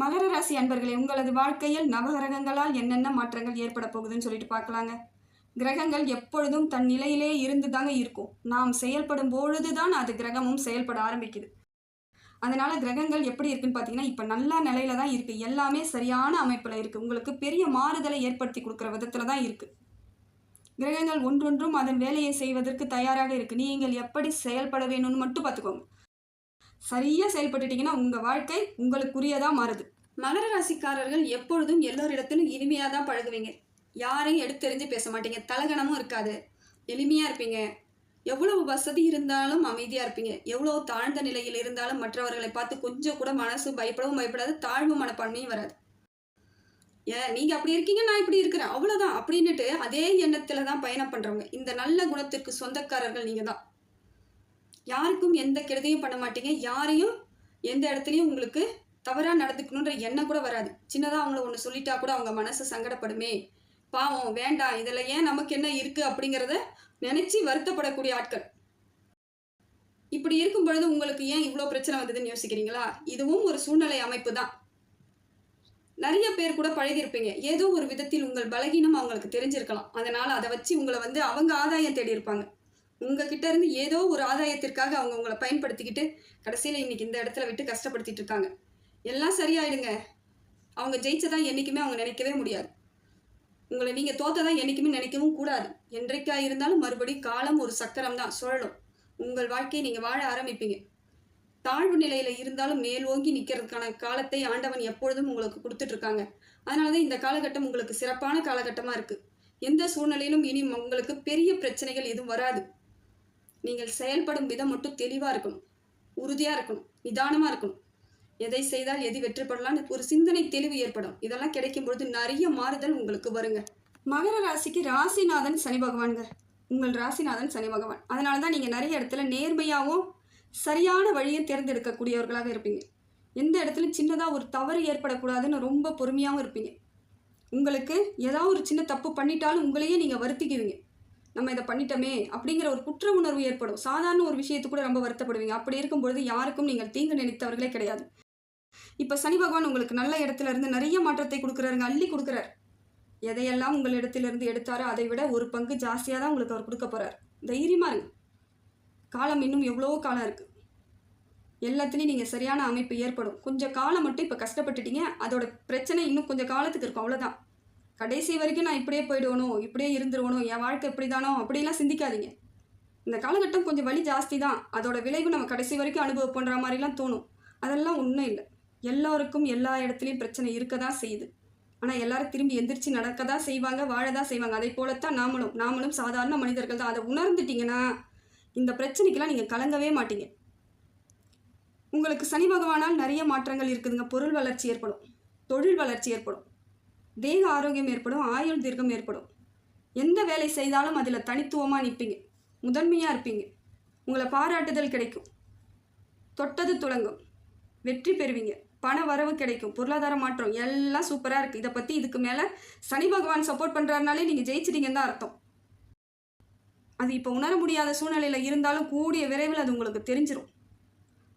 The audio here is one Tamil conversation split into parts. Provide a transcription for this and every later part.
மகர ராசி அன்பர்களே உங்களது வாழ்க்கையில் நவகிரகங்களால் என்னென்ன மாற்றங்கள் ஏற்பட போகுதுன்னு சொல்லிட்டு பார்க்கலாங்க. கிரகங்கள் எப்பொழுதும் தன் நிலையிலே இருந்து தாங்க இருக்கும். நாம் செயல்படும் பொழுது தான் அது கிரகமும் செயல்பட ஆரம்பிக்குது. அதனால கிரகங்கள் எப்படி இருக்குன்னு பார்த்தீங்கன்னா இப்போ நல்ல நிலையில தான் இருக்கு. எல்லாமே சரியான அமைப்பில் இருக்கு. உங்களுக்கு பெரிய மாறுதலை ஏற்படுத்தி கொடுக்குற விதத்துல தான் இருக்கு. கிரகங்கள் ஒன்றொன்றும் அதன் வேலையை செய்வதற்கு தயாராக இருக்கு. நீங்கள் எப்படி செயல்பட வேணும்னு மட்டும் பார்த்துக்கோங்க. சரியாக செயல்பட்டுட்டீங்கன்னா உங்கள் வாழ்க்கை உங்களுக்குரியதாக மாறுது. மகர ராசிக்காரர்கள் எப்பொழுதும் எல்லோரிடத்திலும் இனிமையாக தான் பழகுவீங்க. யாரையும் எடுத்தெறிஞ்சு பேச மாட்டீங்க. தலகணமும் இருக்காது. எளிமையாக இருப்பீங்க. எவ்வளவு வசதி இருந்தாலும் அமைதியாக இருப்பீங்க. எவ்வளோ தாழ்ந்த நிலையில் இருந்தாலும் மற்றவர்களை பார்த்து கொஞ்சம் கூட மனசு பயப்படவும் பயப்படாது. தாழ்வு மனப்பான்மையும் வராது. ஏ நீங்கள் அப்படி இருக்கீங்க நான் இப்படி இருக்கிறேன். அவ்வளோதான் அப்படின்னுட்டு அதே எண்ணத்தில் தான் பயணம் பண்ணுறவங்க இந்த நல்ல குணத்திற்கு சொந்தக்காரர்கள் நீங்கள் தான் யாருக்கும் எந்த கெடுதியும் பண்ண மாட்டீங்க. யாரையும் எந்த இடத்துலையும் உங்களுக்கு தவறாக நடந்துக்கணுன்ற எண்ணம் கூட வராது. சின்னதாக அவங்கள ஒன்று சொல்லிட்டா கூட அவங்க மனசு சங்கடப்படுமே. பாவம் வேண்டாம் இதில் ஏன் நமக்கு என்ன இருக்குது அப்படிங்கிறத நினச்சி வருத்தப்படக்கூடிய ஆட்கள். இப்படி இருக்கும் பொழுது உங்களுக்கு ஏன் இவ்வளோ பிரச்சனை வந்ததுன்னு யோசிக்கிறீங்களா? இதுவும் ஒரு சூழ்நிலை அமைப்பு தான். நிறைய பேர் கூட பழகியிருப்பீங்க. ஏதோ ஒரு விதத்தில் உங்கள் பலகீனம் அவங்களுக்கு தெரிஞ்சிருக்கலாம். அதனால் அதை வச்சு உங்களை வந்து அவங்க ஆதாயம் தேடி இருப்பாங்க உங்ககிட்ட இருந்து ஏதோ ஒரு ஆதாயத்திற்காக அவங்க உங்களை பயன்படுத்திக்கிட்டு கடைசியில் இன்னைக்கு இந்த இடத்துல விட்டு கஷ்டப்படுத்திட்டு இருக்காங்க. எல்லாம் சரியாயிடுங்க. அவங்க ஜெயிச்சதா என்றைக்குமே அவங்க நினைக்கவே முடியாது. உங்களை நீங்கள் தோத்ததா என்றைக்குமே நினைக்கவும் கூடாது. என்றைக்கா இருந்தாலும் மறுபடியும் காலம் ஒரு சக்கரம் தான் சுழலும். உங்கள் வாழ்க்கையை நீங்கள் வாழ ஆரம்பிப்பீங்க. தாழ்வு நிலையில் இருந்தாலும் மேல் ஓங்கி நிற்கிறதுக்கான காலத்தை ஆண்டவன் எப்பொழுதும் உங்களுக்கு கொடுத்துட்ருக்காங்க அதனால தான் இந்த காலகட்டம் உங்களுக்கு சிறப்பான காலகட்டமாக இருக்குது எந்த சூழ்நிலையிலும் இனி உங்களுக்கு பெரிய பிரச்சனைகள் எதுவும் வராது. நீங்கள் செயல்படும் விதம் மட்டும் தெளிவாக இருக்கணும் உறுதியாக இருக்கணும் நிதானமாக இருக்கணும் எதை செய்தால் எது வெற்றி பெறலாம்னு ஒரு சிந்தனை தெளிவு ஏற்படும். இதெல்லாம் கிடைக்கும் பொழுது நிறைய மாறுதல் உங்களுக்கு வருங்க. மகர ராசிக்கு ராசிநாதன் சனி பகவான்ங்க. உங்கள் ராசிநாதன் சனி பகவான். அதனால தான் நீங்கள் நிறைய இடத்துல நேர்மையாகவும் சரியான வழியை தேர்ந்தெடுக்கக்கூடியவர்களாக இருப்பீங்க. எந்த இடத்துல சின்னதாக ஒரு தவறு ஏற்படக்கூடாதுன்னு ரொம்ப பொறுமையாகவும் இருப்பீங்க. உங்களுக்கு ஏதாவது ஒரு சின்ன தப்பு பண்ணிட்டாலும் உங்களையே நீங்கள் வருத்திக்குவீங்க. நம்ம இதை பண்ணிட்டோமே அப்படிங்கிற ஒரு குற்ற உணர்வு ஏற்படும். சாதாரண ஒரு விஷயத்துக்கு கூட ரொம்ப வருத்தப்படுவீங்க. அப்படி இருக்கும் பொழுது யாருக்கும் நீங்கள் தீங்கு நினைத்தவர்களே கிடையாது. இப்போ சனி பகவான் உங்களுக்கு நல்ல இடத்துல இருந்து நிறைய மாற்றத்தை கொடுக்குறாருங்க. அள்ளி கொடுக்குறார். எதையெல்லாம் உங்கள் இடத்திலிருந்து எடுத்தாரோ அதை விட ஒரு பங்கு ஜாஸ்தியாக தான் உங்களுக்கு அவர் கொடுக்க போகிறார் தைரியமா இருங்க. காலம் இன்னும் எவ்வளவோ காலம் இருக்குது எல்லாத்துலேயும் நீங்கள் சரியான அமைப்பு ஏற்படும். கொஞ்சம் காலம் மட்டும் இப்போ கஷ்டப்பட்டுட்டீங்க. அதோட பிரச்சனை இன்னும் கொஞ்சம் காலத்துக்கு இருக்கும். அவ்வளோதான் கடைசி வரைக்கும் நான் இப்படியே போயிடுவணும் இப்படியே இருந்துருவணும் என் வாழ்க்கை இப்படி தானோ அப்படிலாம் சிந்திக்காதீங்க. இந்த காலகட்டம் கொஞ்சம் வலி ஜாஸ்தி தான் அதோட விளைவு நம்ம கடைசி வரைக்கும் அனுபவம் பண்ணுற மாதிரிலாம் தோணும். அதெல்லாம் ஒன்றும் இல்லை. எல்லோருக்கும் எல்லா இடத்துலையும் பிரச்சனை இருக்க தான் செய்யுது. ஆனால் எல்லாரும் திரும்பி எந்திரிச்சு நடக்க தான் செய்வாங்க வாழ தான் செய்வாங்க. அதை போலத்தான் நாமளும். நாமளும் சாதாரண மனிதர்கள் தான். அதை உணர்ந்துட்டீங்கன்னா இந்த பிரச்சனைக்கெல்லாம் நீங்கள் கலங்கவே மாட்டீங்க. உங்களுக்கு சனி பகவானால் நிறைய மாற்றங்கள் இருக்குதுங்க. பொருள் வளர்ச்சி ஏற்படும். தொழில் வளர்ச்சி ஏற்படும். தேக ஆரோக்கியம் ஏற்படும் ஆயுள் தீர்க்கம் ஏற்படும். எந்த வேலை செய்தாலும் அதில் தனித்துவமாக நிற்பீங்க முதன்மையாக இருப்பீங்க. உங்களை பாராட்டுதல் கிடைக்கும். தொட்டது துளங்கும். வெற்றி பெறுவீங்க. பண வரவு கிடைக்கும். பொருளாதார மாற்றம் எல்லாம் சூப்பராக இருக்குது இதை பற்றி இதுக்கு மேலே சனி பகவான் சப்போர்ட் பண்ணுறாருனாலே நீங்கள் ஜெயிச்சிட்டீங்கன்னு தான் அர்த்தம். அது இப்போ உணர முடியாத சூழ்நிலையில் இருந்தாலும் கூடிய விரைவில் அது உங்களுக்கு தெரிஞ்சிடும்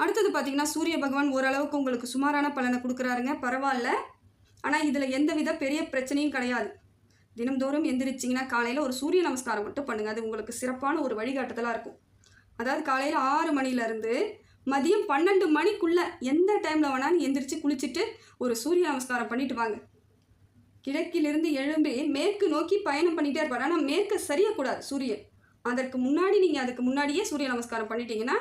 அடுத்தது பார்த்தீங்கன்னா சூரிய பகவான் ஓரளவுக்கு உங்களுக்கு சுமாரான பலனை கொடுக்குறாருங்க. பரவாயில்ல. ஆனால் இதில் எந்தவித பெரிய பிரச்சனையும் கிடையாது. தினம்தோறும் எந்திரிச்சிங்கன்னா காலையில் ஒரு சூரிய நமஸ்காரம் மட்டும் பண்ணுங்கள் அது உங்களுக்கு சிறப்பான ஒரு வழிகாட்டுதலாக இருக்கும். அதாவது காலையில் ஆறு மணிலேருந்து மதியம் பன்னெண்டு மணிக்குள்ளே எந்த டைமில் வேணாலும் எந்திரிச்சு குளிச்சுட்டு ஒரு சூரிய நமஸ்காரம் பண்ணிட்டு வாங்க. கிழக்கிலிருந்து எழும்பி மேற்கு நோக்கி பயணம் பண்ணிகிட்டே இருப்பார். ஆனால் மேற்க சரியக்கூடாது சூரியன். அதற்கு முன்னாடி நீங்கள் அதுக்கு முன்னாடியே சூரிய நமஸ்காரம் பண்ணிட்டீங்கன்னா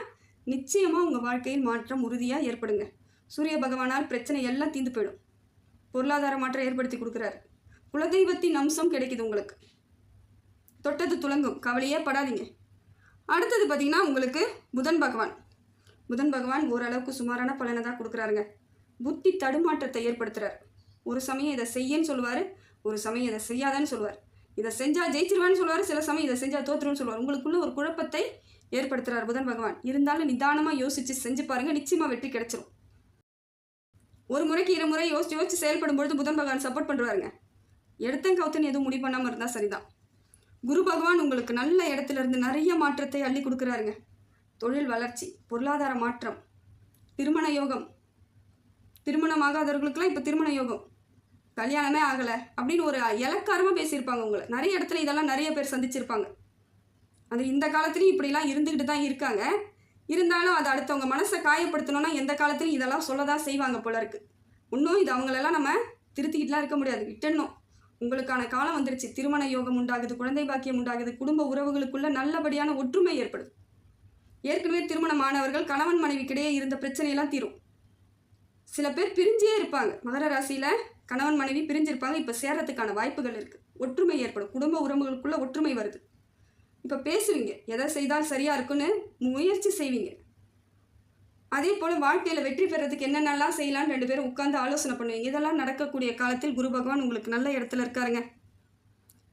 நிச்சயமாக உங்கள் வாழ்க்கையில் மாற்றம் உறுதியாக ஏற்படுங்க. சூரிய பகவானால் பிரச்சனை எல்லாம் தீர்ந்து போயிடும். பொருளாதார மாற்றம் ஏற்படுத்தி கொடுக்குறாரு. குலதெய்வத்தின் அம்சம் கிடைக்குது உங்களுக்கு. தொட்டது துலங்கும். கவலையே படாதீங்க. அடுத்தது பார்த்தீங்கன்னா உங்களுக்கு புதன் பகவான். புதன் பகவான் ஓரளவுக்கு சுமாரான பலனை தான் கொடுக்குறாருங்க. புத்தி தடுமாற்றத்தை ஏற்படுத்துறார். ஒரு சமயம் இதை செய்யன்னு சொல்லுவார் ஒரு சமயம் இதை செய்யாதன்னு சொல்லுவார். இதை செஞ்சால் ஜெயிச்சிருவான்னு சொல்லுவார் சில சமயம் இதை செஞ்சால் தோத்துருன்னு சொல்லுவார். உங்களுக்குள்ள ஒரு குழப்பத்தை ஏற்படுத்துறார் புதன் பகவான். இருந்தாலும் நிதானமாக யோசித்து செஞ்சு பாருங்கள் நிச்சயமாக வெற்றி கிடைச்சிரும். ஒரு முறைக்கு இரு முறை யோசிச்சு யோசிச்சு செயல்படும் பொழுது புதன் பகவான் சப்போர்ட் பண்ணுவாருங்க. எடுத்தங்கவுத்துன்னு எதுவும் முடிவு பண்ணாமல் இருந்தால் சரிதான். குரு பகவான் உங்களுக்கு நல்ல இடத்துல இருந்து நிறைய மாற்றத்தை அள்ளி கொடுக்குறாருங்க. தொழில் வளர்ச்சி பொருளாதார மாற்றம் திருமண யோகம் திருமணமாகாதவர்களுக்கெல்லாம் இப்போ திருமண யோகம். கல்யாணமே ஆகலை அப்படின்னு ஒரு இலக்காரமாக பேசியிருப்பாங்க உங்களை. நிறைய இடத்துல இதெல்லாம் நிறைய பேர் சந்திச்சிருப்பாங்க. அது இந்த காலத்துலேயும் இப்படிலாம் இருந்துக்கிட்டு தான் இருக்காங்க. இருந்தாலும் அது அடுத்தவங்க மனசை காயப்படுத்தணும்னா எந்த காலத்துலையும் இதெல்லாம் சொல்ல தான் செய்வாங்க போல இருக்கு. இன்னும் இது அவங்களெல்லாம் நம்ம திருத்திக்கிட்டுலாம் இருக்க முடியாது. விட்டணும் உங்களுக்கான காலம் வந்துருச்சு. திருமண யோகம் உண்டாகுது குழந்தை பாக்கியம் உண்டாகுது குடும்ப உறவுகளுக்குள்ள நல்லபடியான ஒற்றுமை ஏற்படுது. ஏற்கனவே திருமணமானவர்கள் கணவன் மனைவிக்கிடையே இருந்த பிரச்சனையெல்லாம் தீரும். சில பேர் பிரிஞ்சே இருப்பாங்க. மகர ராசியில் கணவன் மனைவி பிரிஞ்சிருப்பாங்க. இப்போ சேர்றதுக்கான வாய்ப்புகள் இருக்குது ஒற்றுமை ஏற்படும். குடும்ப உறவுகளுக்குள்ள ஒற்றுமை வருது. இப்போ பேசுவீங்க. எதை செய்தால் சரியாக இருக்குன்னு முயற்சி செய்வீங்க. அதே போல் வாழ்க்கையில் வெற்றி பெறதுக்கு என்னென்னலாம் செய்யலாம்னு ரெண்டு பேரும் உட்காந்து ஆலோசனை பண்ணுவீங்க. இதெல்லாம் நடக்கக்கூடிய காலத்தில் குரு பகவான் உங்களுக்கு நல்ல இடத்துல இருக்காருங்க.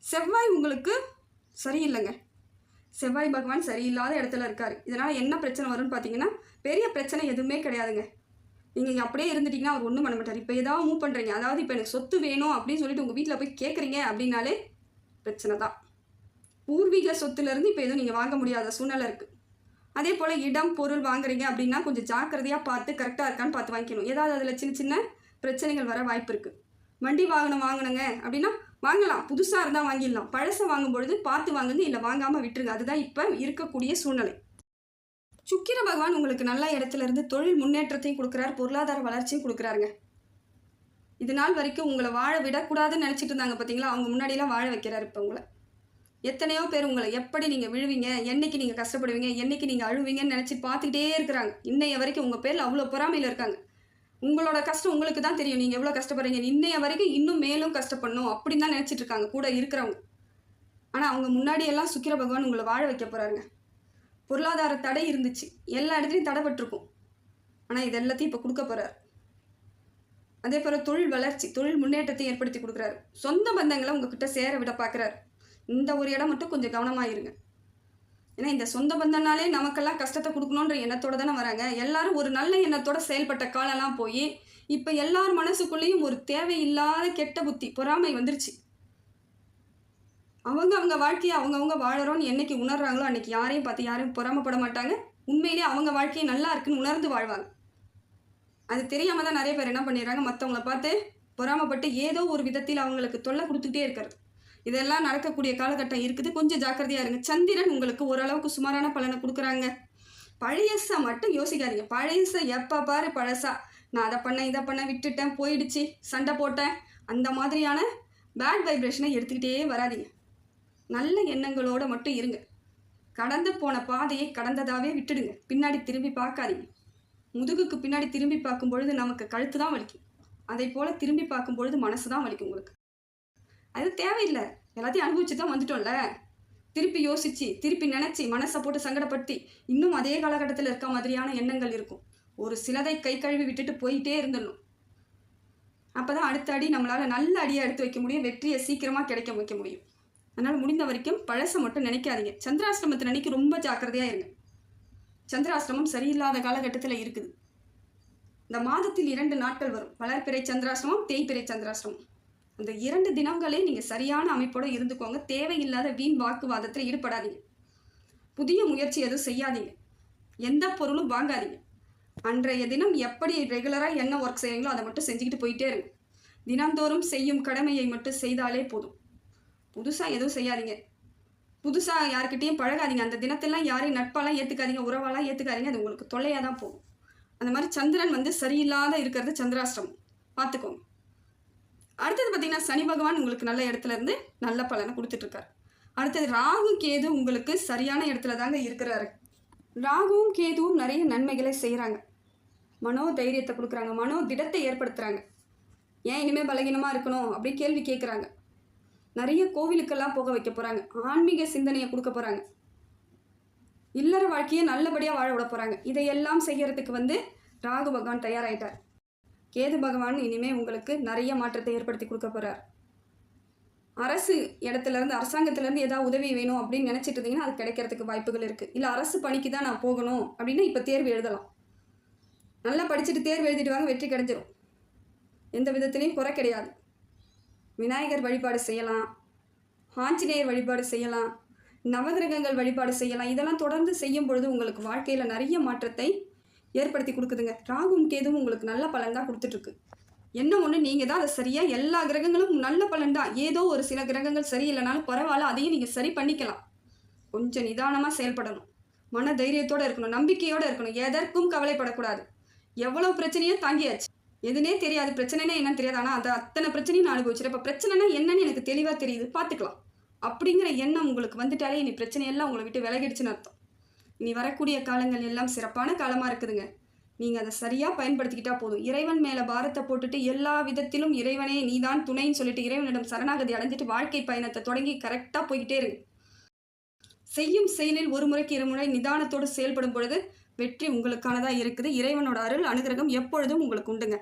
செவ்வாய் உங்களுக்கு சரியில்லைங்க. செவ்வாய் பகவான் சரியில்லாத இடத்துல இருக்கார். இதனால் என்ன பிரச்சனை வரும்னு பார்த்தீங்கன்னா பெரிய பிரச்சனை எதுவுமே கிடையாதுங்க. நீங்கள் அப்படியே இருந்துட்டீங்கன்னா அவர் ஒன்றும் பண்ண மாட்டார். இப்போ ஏதாவது மூவ் பண்ணுறீங்க அதாவது இப்போ எனக்கு சொத்து வேணும் அப்படின்னு சொல்லிட்டு உங்கள் வீட்டில் போய் கேட்குறீங்க அப்படின்னாலே பிரச்சனை தான். பூர்வீக சொத்துலேருந்து இப்போ எதுவும் நீங்கள் வாங்க முடியாத சூழ்நிலை இருக்குது அதே போல் இடம் பொருள் வாங்குறீங்க அப்படின்னா கொஞ்சம் ஜாக்கிரதையாக பார்த்து கரெக்டாக இருக்கான்னு பார்த்து வாங்கிக்கணும். ஏதாவது அதில் சின்ன சின்ன பிரச்சனைகள் வர வாய்ப்பு இருக்குது வண்டி வாகனம் வாங்கினங்க அப்படின்னா வாங்கலாம். புதுசாக இருந்தால் வாங்கிடலாம். பழசை வாங்கும்பொழுது பார்த்து வாங்குங்க இல்லை வாங்காமல் விட்டுருங்க. அதுதான் இப்போ இருக்கக்கூடிய சூழ்நிலை. சுக்கிர பகவான் உங்களுக்கு நல்ல இடத்துல இருந்து தொழில் முன்னேற்றத்தையும் கொடுக்குறாரு. பொருளாதார வளர்ச்சியும் கொடுக்குறாருங்க. இது நாள் வரைக்கும் உங்களை வாழ விடக்கூடாதுன்னு நினச்சிட்டு இருந்தாங்க பார்த்தீங்களா அவங்க முன்னாடியெல்லாம் வாழ வைக்கிறாரு இப்போ உங்களை. எத்தனையோ பேர் உங்களை எப்படி நீங்கள் விழுவீங்க என்னைக்கு நீங்கள் கஷ்டப்படுவீங்க என்னைக்கு நீங்கள் அழுவீங்கன்னு நினச்சி பார்த்துக்கிட்டே இருக்கிறாங்க. இன்னைய வரைக்கும் உங்கள் பேரில் அவ்வளோ பொறாமையில் இருக்காங்க. உங்களோட கஷ்டம் உங்களுக்கு தான் தெரியும். நீங்கள் எவ்வளோ கஷ்டப்படுறீங்க. இன்னைய வரைக்கும் இன்னும் மேலும் கஷ்டப்படணும் அப்படின்னு தான் நினச்சிட்டு இருக்காங்க கூட இருக்கிறவங்க. ஆனால் அவங்க முன்னாடியெல்லாம் சுக்கிர பகவான் உங்களை வாழ வைக்க போகிறாருங்க பொருளாதார தடை இருந்துச்சு. எல்லா இடத்துலையும் தடைப்பட்டிருக்கும். ஆனால் இது எல்லாத்தையும் இப்போ கொடுக்க போகிறார் அதே போல் தொழில் வளர்ச்சி தொழில் முன்னேற்றத்தை ஏற்படுத்தி கொடுக்குறாரு. சொந்த பந்தங்களை உங்ககிட்ட சேர விட பார்க்குறாரு இந்த ஒரு இடம் மட்டும் கொஞ்சம் கவனமாக இருங்க ஏன்னா இந்த சொந்த பந்தனாலே நமக்கெல்லாம் கஷ்டத்தை கொடுக்கணுன்ற எண்ணத்தோட தானே வராங்க. எல்லாரும் ஒரு நல்ல எண்ணத்தோட செயல்பட்ட காலம்லாம் போய் இப்போ எல்லார் மனசுக்குள்ளேயும் ஒரு தேவையில்லாத கெட்ட புத்தி பொறாமை வந்துருச்சு. அவங்க அவங்க வாழ்க்கையை அவங்கவுங்க வாழறோன்னு என்னைக்கு உணர்றாங்களோ அன்னைக்கு யாரையும் பார்த்து யாரையும் பொறாமப்பட மாட்டாங்க. உண்மையிலேயே அவங்க வாழ்க்கையை நல்லா இருக்குன்னு உணர்ந்து வாழ்வாங்க. அது தெரியாமல் தான் நிறைய பேர் என்ன பண்ணிடுறாங்க மற்றவங்கள பார்த்து பொறாமப்பட்டு ஏதோ ஒரு விதத்தில் அவங்களுக்கு தொல்லை கொடுத்துக்கிட்டே இருக்கிறது. இதெல்லாம் நடக்கக்கூடிய காலகட்டம் இருக்குது. கொஞ்சம் ஜாக்கிரதையாக இருங்க. சந்திரன் உங்களுக்கு ஓரளவுக்கு சுமாரான பலனை கொடுக்குறாங்க. பழையசை மட்டும் யோசிக்காதீங்க. பழையச எப்போ பாரு பழசா. நான் அதை பண்ணேன் இதை பண்ணேன் விட்டுட்டேன் போயிடுச்சு. சண்டை போட்டேன். அந்த மாதிரியான பேட் வைப்ரேஷனை எடுத்துக்கிட்டே வராதீங்க. நல்ல எண்ணங்களோடு மட்டும் இருங்க. கடந்து போன பாதையை கடந்ததாகவே விட்டுடுங்க. பின்னாடி திரும்பி பார்க்காதீங்க. முதுகுக்கு பின்னாடி திரும்பி பார்க்கும் பொழுது நமக்கு கழுத்து தான் வலிக்கும். அதே போல் திரும்பி பார்க்கும் பொழுது மனசு தான் வலிக்கும் உங்களுக்கு. அது தேவையில்லை. எல்லாத்தையும் அனுபவிச்சு தான் வந்துட்டோம்ல. திருப்பி யோசிச்சு திருப்பி நினச்சி மனசை போட்டு சங்கடப்படுத்தி இன்னும் அதே காலகட்டத்தில் இருக்க மாதிரியான எண்ணங்கள் இருக்கும். ஒரு சிலதை கை கழுவி விட்டுட்டு போயிட்டே இருந்துடணும். அப்போ தான் அடுத்த அடி நம்மளால் நல்ல அடியை எடுத்து வைக்க முடியும் வெற்றியை சீக்கிரமாக கிடைக்க வைக்க முடியும். அதனால் முடிந்த வரைக்கும் பழசை மட்டும் நினைக்காதீங்க. சந்திராசிரமத்தை நினைக்க ரொம்ப ஜாக்கிரதையாக இருங்க. சந்திராசிரமம் சரியில்லாத காலகட்டத்தில் இருக்குது. இந்த மாதத்தில் இரண்டு நாட்கள் வரும். வளர்பிறை சந்திராசிரமம் தேய்பிறை சந்திராசிரமம் அந்த இரண்டு தினங்களே நீங்கள் சரியான அமைப்போடு இருந்துக்கோங்க. தேவையில்லாத வீண் வாக்குவாதத்தில் ஈடுபடாதீங்க. புதிய முயற்சி எதுவும் செய்யாதீங்க. எந்த பொருளும் வாங்காதீங்க. அன்றைய தினம் எப்படி ரெகுலராக என்ன ஒர்க் செய்கிறீங்களோ அதை மட்டும் செஞ்சுக்கிட்டு போயிட்டே இருங்க. தினந்தோறும் செய்யும் கடமையை மட்டும் செய்தாலே போதும். புதுசாக எதுவும் செய்யாதீங்க. புதுசாக யாருக்கிட்டேயும் பழகாதீங்க. அந்த தினத்தெல்லாம் யாரையும் நட்பாலாம் ஏற்றுக்காதீங்க உறவாலாம் ஏற்றுக்காதீங்க அது உங்களுக்கு தொல்லையாக தான் போகும். அந்த மாதிரி சந்திரன் வந்து சரியில்லாத இருக்கிறது சந்திராஷ்டிரம் பார்த்துக்கோங்க. அடுத்தது பார்த்தீங்கன்னா சனி பகவான் உங்களுக்கு நல்ல இடத்துல இருந்து நல்ல பலனை கொடுத்துட்ருக்காரு. அடுத்தது ராகு கேது உங்களுக்கு சரியான இடத்துல தாங்க இருக்கிறாரு. ராகுவும் கேதுவும் நிறைய நன்மைகளை செய்கிறாங்க மனோ தைரியத்தை கொடுக்குறாங்க. மனோ திடத்தை ஏற்படுத்துகிறாங்க ஏன் இனிமேல் பலகீனமாக இருக்கணும் அப்படி கேள்வி கேட்குறாங்க நிறைய கோவிலுக்கெல்லாம் போக வைக்க போகிறாங்க ஆன்மீக சிந்தனையை கொடுக்க போகிறாங்க இல்லற வாழ்க்கையை நல்லபடியாக வாழ விட போகிறாங்க இதையெல்லாம் செய்கிறதுக்கு வந்து ராகு பகவான் தயாராகிட்டார் கேது பகவான் இனிமே உங்களுக்கு நிறைய மாற்றத்தை ஏற்படுத்தி கொடுக்க போகிறார் அரசு இடத்துலேருந்து அரசாங்கத்திலேருந்து ஏதாவது உதவி வேணும் அப்படின்னு நினச்சிட்டு இருந்தீங்கன்னா அது கிடைக்கிறதுக்கு வாய்ப்புகள் இருக்குது இல்லை அரசு பணிக்கு தான் நான் போகணும் அப்படின்னா இப்போ தேர்வு எழுதலாம். நல்லா படிச்சுட்டு தேர்வு எழுதிட்டு வாங்க வெற்றி கிடைஞ்சிரும். எந்த விதத்துலேயும் குறை கிடையாது. விநாயகர் வழிபாடு செய்யலாம். ஆஞ்சநேயர் வழிபாடு செய்யலாம். நவகிரகங்கள் வழிபாடு செய்யலாம். இதெல்லாம் தொடர்ந்து செய்யும் பொழுது உங்களுக்கு வாழ்க்கையில் நிறைய மாற்றத்தை ஏற்படுத்தி கொடுக்குதுங்க. ராகும் கேதுவும் உங்களுக்கு நல்ல பலன் தான் கொடுத்துட்ருக்கு. என்ன ஒன்று நீங்கள் தான் அதை சரியாக எல்லா கிரகங்களும் நல்ல பலன் தான் ஏதோ ஒரு சில கிரகங்கள் சரியில்லைனாலும் பரவாயில்ல அதையும் நீங்கள் சரி பண்ணிக்கலாம். கொஞ்சம் நிதானமாக செயல்படணும். மன தைரியத்தோடு இருக்கணும் நம்பிக்கையோடு இருக்கணும். எதற்கும் கவலைப்படக்கூடாது. எவ்வளோ பிரச்சனையும் தாங்கியாச்சு. எதுனே தெரியாது. பிரச்சனைனா என்னன்னு தெரியாது. ஆனால் அது அத்தனை பிரச்சனையும் நான் அனுபவிச்சிருப்பேன் இப்போ பிரச்சனைனா என்னன்னு எனக்கு தெளிவாக தெரியுது. பார்த்துக்கலாம். அப்படிங்கிற எண்ணம் உங்களுக்கு வந்துட்டாலே இனி பிரச்சனையெல்லாம் உங்களை விட்டு விலகிடுச்சுன்னு அர்த்தம். இனி வரக்கூடிய காலங்கள் எல்லாம் சிறப்பான காலமாக இருக்குதுங்க. நீங்கள் அதை சரியாக பயன்படுத்திக்கிட்டா போதும். இறைவன் மேலே பாரத்தை போட்டுட்டு எல்லா விதத்திலும் இறைவனே நீதான் துணைன்னு சொல்லிட்டு இறைவனிடம் சரணாகதி அடைஞ்சிட்டு வாழ்க்கை பயணத்தை தொடங்கி கரெக்டாக போய்கிட்டே இருங்க செய்யும் செயலில் ஒரு முறைக்கு இருமுறை நிதானத்தோடு செயல்படும் பொழுது வெற்றி உங்களுக்கானதாக இருக்குது. இறைவனோட அருள் அனுகிரகம் எப்பொழுதும் உங்களுக்கு உண்டுங்க.